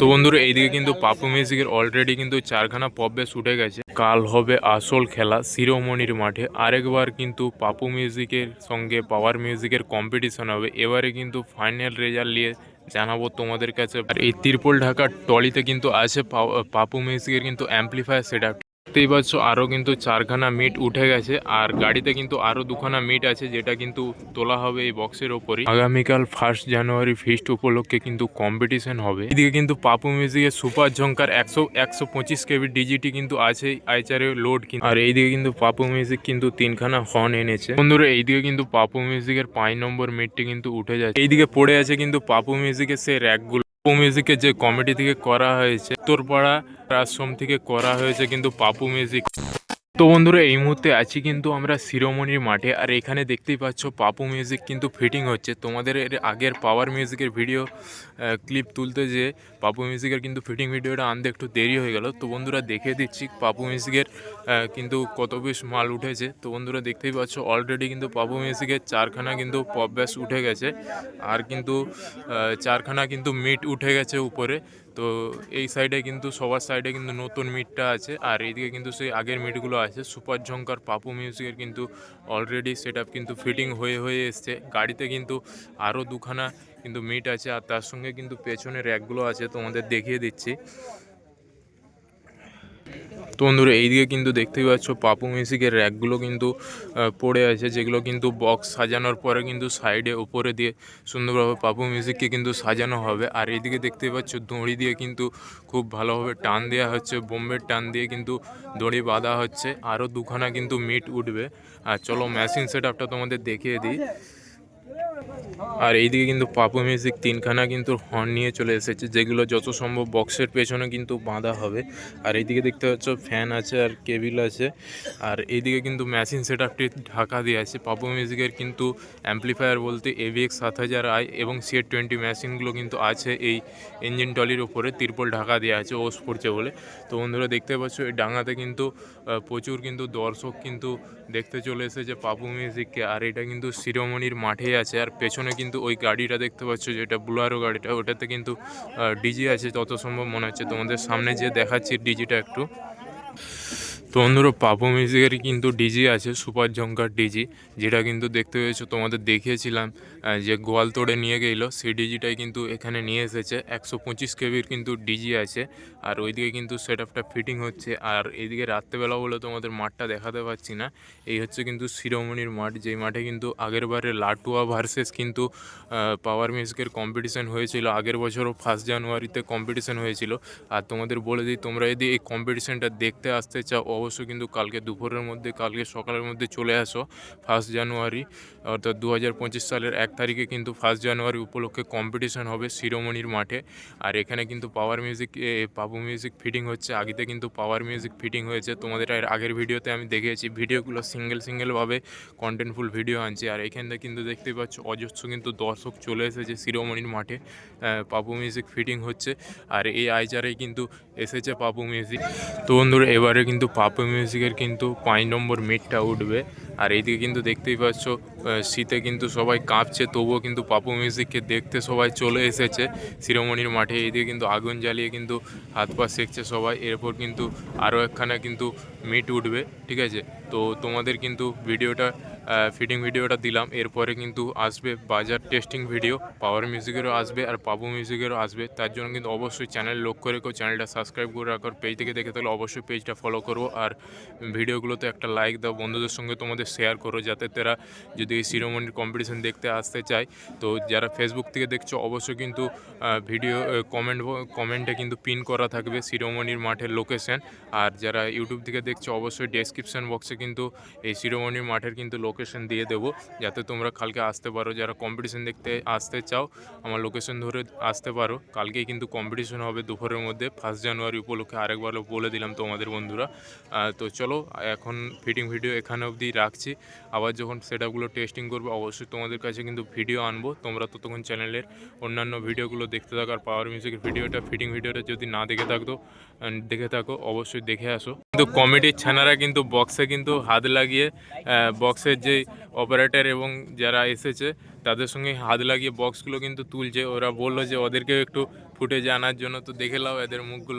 তো বন্ধুরা, এইদিকে কিন্তু পাপু মিউজিকের অলরেডি কিন্তু চারখানা পপ বেশ উঠে গেছে। কাল হবে আসল খেলা শিরোমণির মাঠে। আরেকবার কিন্তু পাপু মিউজিকের সঙ্গে পাওয়ার মিউজিকের কম্পিটিশন হবে। এবারে কিন্তু ফাইনাল রেজাল্ট নিয়ে জানাব তোমাদের কাছে। আর এই তিরপল ঢাকার টলিতে কিন্তু আছে পাপু মিউজিকের কিন্তু অ্যাম্পলিফায়ার সেটা দেখতেই পাচ্ছ আরও কিন্তু চারখানা মিট উঠে গেছে, আর গাড়িতে কিন্তু আরও দুখানা মিট আছে, যেটা কিন্তু তোলা হবে এই বক্সের ওপরই। আগামীকাল ফার্স্ট জানুয়ারি ফিস্ট উপলক্ষে কিন্তু কম্পিটিশন হবে। এদিকে কিন্তু পাপু মিউজিকের সুপার ঝঙ্কার একশো একশো পঁচিশ কেবি ডিজিটি কিন্তু আছে, আইচারে লোড কিন্তু। আর এইদিকে কিন্তু পাপু মিউজিক কিন্তু তিনখানা হর্ন এনেছে। বন্ধুরা, এইদিকে কিন্তু পাপু মিউজিকের পাঁচ নম্বর মিটটি কিন্তু উঠে যাচ্ছে। এইদিকে পড়ে আছে কিন্তু পাপু মিউজিকের সেই র্যাকগুলো পাপু মিউজিকের যে কমেডি থেকে করা হয়েছে উত্তরপাড়া আশ্রম থেকে করা হয়েছে কিন্তু পাপু মিউজিক তো বন্ধুরা, এই মুহূর্তে আছি কিন্তু আমরা শিরোমণির মাঠে। আর এখানে দেখতেই পাচ্ছ, পাপু মিউজিক কিন্তু ফিটিং হচ্ছে। তোমাদের এর আগের পাওয়ার মিউজিকের ভিডিও ক্লিপ তুলতে যে পাপু মিউজিকের কিন্তু ফিটিং ভিডিওটা আনতে একটু দেরি হয়ে গেল। তো বন্ধুরা, দেখে দিচ্ছি পাপু মিউজিকের কিন্তু কত বেশ মাল উঠেছে। তো বন্ধুরা, দেখতেই পাচ্ছ অলরেডি কিন্তু পাপু মিউজিকের চারখানা কিন্তু পপ ব্যাস উঠে গেছে। আর কিন্তু চারখানা কিন্তু মিট উঠে গেছে উপরে। তো এই সাইডে কিন্তু, সবার সাইডে কিন্তু নতুন মিটটা আছে। আর এইদিকে কিন্তু সেই আগের মিটগুলো আছে। সুপার ঝঙ্কার পাপু মিউজিকের কিন্তু অলরেডি সেট কিন্তু ফিটিং হয়ে হয়ে এসছে। গাড়িতে কিন্তু আরও দুখানা কিন্তু মিট আছে। আর তার সঙ্গে কিন্তু পেছনে র্যাকগুলো আছে, তোমাদের দেখিয়ে দিচ্ছি। তো বন্ধুরা, এইদিকে কিন্তু দেখতেই পাচ্ছ পাপু মিউজিকের র্যাকগুলো কিন্তু পড়ে আছে, যেগুলো কিন্তু বক্স সাজানোর পরে কিন্তু সাইডে ওপরে দিয়ে সুন্দরভাবে পাপু মিউজিককে কিন্তু সাজানো হবে। আর এইদিকে দেখতেই পাচ্ছ দড়ি দিয়ে কিন্তু খুব ভালোভাবে টান দেওয়া হচ্ছে, বোম্বের টান দিয়ে কিন্তু দড়ি বাঁধা হচ্ছে, আরও দুখানা কিন্তু মিট উঠবে। আর চলো মেশিন সেট আপটা তোমাদের দেখিয়ে দিই। আর এইদিকে কিন্তু পাপু মিউজিক তিনখানা কিন্তু হর্ন নিয়ে চলে এসেছে, যেগুলো যত সম্ভব বক্সের পেছনে কিন্তু বাঁধা হবে। আর এইদিকে দেখতে পাচ্ছ ফ্যান আছে আর কেবিল আছে। আর এইদিকে কিন্তু মেশিন সেট আপটি ঢাকা দিয়ে আছে। পাপু মিউজিকের কিন্তু অ্যাম্পলিফায়ার বলতে এভিএক্স সাত হাজার আই এবং সিএ টোয়েন্টি মেশিনগুলো কিন্তু আছে এই ইঞ্জিন টলির উপরে, তিরপল ঢাকা দেওয়া আছে ওস পড়ছে বলে। তো বন্ধুরা দেখতে পাচ্ছ, এই ডাঙাতে কিন্তু প্রচুর কিন্তু দর্শক কিন্তু দেখতে চলে এসেছে পাপু মিউজিককে আর এটা কিন্তু শিরোমণির মাঠেই আছে। আর পেছনে কিন্তু ওই গাড়িটা দেখতে পাচ্ছ যেটা বুলারো গাড়িটা, ওটাতে কিন্তু ডিজি আছে তত সম্ভব মনে হচ্ছে। তোমাদের সামনে যে দেখাচ্ছি ডিজিটা একটু। তো বন্ধুরা, পাপু মিউজিকের কিন্তু ডিজি আছে, সুপার জঙ্কার ডিজি যেটা কিন্তু দেখতে পেয়েছ, তোমাদের দেখিয়েছিলাম যে গোয়াল তোড়ে নিয়ে গেলো, সেই ডিজিটাই কিন্তু এখানে নিয়ে এসেছে, একশো পঁচিশ কেবির কিন্তু ডিজি আছে, আর ওইদিকে কিন্তু সেট আপটা ফিটিং হচ্ছে, আর এইদিকে রাত্রেবেলা বলে তোমাদের মাঠটা দেখাতে পাচ্ছি না, এই হচ্ছে কিন্তু শিরোমণির মাঠ, যেই মাঠে কিন্তু আগের বারে লাটুয়া ভার্সেস কিন্তু পাওয়ার মিউজিকের কম্পিটিশন হয়েছিল, আগের বছরও ফার্স্ট জানুয়ারিতে কম্পিটিশন হয়েছিল, আর তোমাদের বলে দিই, তোমরা যদি এই কম্পিটিশনটা দেখতে আসতে চাও অবশ্যই কিন্তু কালকে দুপুরের মধ্যে, কালকে সকালের মধ্যে চলে আসো ফার্স্ট জানুয়ারি অর্থাৎ দু হাজার পঁচিশ সালের এক তারিখে কিন্তু ফার্স্ট জানুয়ারি উপলক্ষে কম্পিটিশন হবে শিরোমণির মাঠে। আর এখানে কিন্তু power music Papu music fitting হচ্ছে। আগেতে কিন্তু পাওয়ার মিউজিক ফিটিং হয়েছে। তোমাদের এর আগের ভিডিওতে আমি দেখিয়েছি ভিডিওগুলো সিঙ্গেল সিঙ্গেলভাবে কন্টেন্টফুল ভিডিও আনছি। আর এখানে কিন্তু দেখতেই পাচ্ছ, অজস্র কিন্তু দর্শক চলে এসেছে শিরোমণির মাঠে পাপু মিউজিক ফিটিং হচ্ছে। আর এই আইচারেই কিন্তু এসেছে পাপু মিউজিক তো বন্ধুরা, এবারে কিন্তু পাপু মিউজিকের কিন্তু পাঁচ নম্বর মিটটা উঠবে। আর এইদিকে কিন্তু দেখতেই পাচ্ছ শীতে কিন্তু সবাই কাঁপছে, তবুও কিন্তু পাপু মিউজিককে দেখতে সবাই চলে এসেছে। শিরোমণির মাঠে এইদিকে কিন্তু আগুন জ্বালিয়ে কিন্তু হাত পা সেঁকছে সবাই। এরপর কিন্তু আরও একখানা কিন্তু মিট উঠবে, ঠিক আছে? তো তোমাদের কিন্তু ভিডিওটা ফিটিং ভিডিওটা দিলাম। এরপরে কিন্তু আসবে বাজার টেস্টিং ভিডিও পাওয়ার মিউজিকেরও আসবে আর পাবু মিউজিকেরও আসবে। তার জন্য কিন্তু অবশ্যই চ্যানেল লক্ষ্য রেখো চ্যানেলটা সাবস্ক্রাইব করে রাখো। পেজ থেকে দেখে তাহলে অবশ্যই পেজটা ফলো করো। আর ভিডিওগুলোতে একটা লাইক দাও, বন্ধুদের সঙ্গে তোমাদের শেয়ার করো, যাতে তারা যদি এই শিরোমণির কম্পিটিশন দেখতে আসতে চায়। তো যারা ফেসবুক থেকে দেখছ, অবশ্যই কিন্তু ভিডিও কমেন্ট কমেন্টে কিন্তু পিন করা থাকবে শিরোমণির মাঠের লোকেশন আর যারা ইউটিউব থেকে দেখছ, অবশ্যই ডেসক্রিপশন বক্সে কিন্তু এই শিরোমণির মাঠের কিন্তু লোকেশন দিয়ে দেবো। যাতে তোমরা কালকে আসতে পারো। যারা কম্পিটিশন দেখতে আসতে চাও, আমার লোকেশন ধরে আসতে পারো। কালকেই কিন্তু কম্পিটিশন হবে দুপুরের মধ্যে। ফার্স্ট জানুয়ারি উপলক্ষে আরেকবার বলে দিলাম তোমাদের বন্ধুরা। তো চলো, এখন ফিটিং ভিডিও এখানে অবধি রাখছি। আবার যখন সেটআপগুলো টেস্টিং করব, অবশ্যই তোমাদের কাছে কিন্তু ভিডিও আনব। তোমরা ততক্ষণ চ্যানেলের অন্যান্য ভিডিওগুলো দেখতে থাকো। আর পাওয়ার মিউজিকের ভিডিওটা ফিটিং ভিডিওটা যদি না দেখে থাকতো দেখে থাকো, অবশ্যই দেখে আসো। কিন্তু কমেডির ছানারা কিন্তু বক্সে কিন্তু হাত লাগিয়ে বক্সের যে অপারেটর এবং যারা এসেছে, তাদের সঙ্গে হাত লাগিয়ে বক্সগুলো কিন্তু তুলছে। ওরা বলল যে, ওদেরকেও একটু ফুটেজ আনার জন্য তো দেখে নাও এদের মুখগুলো।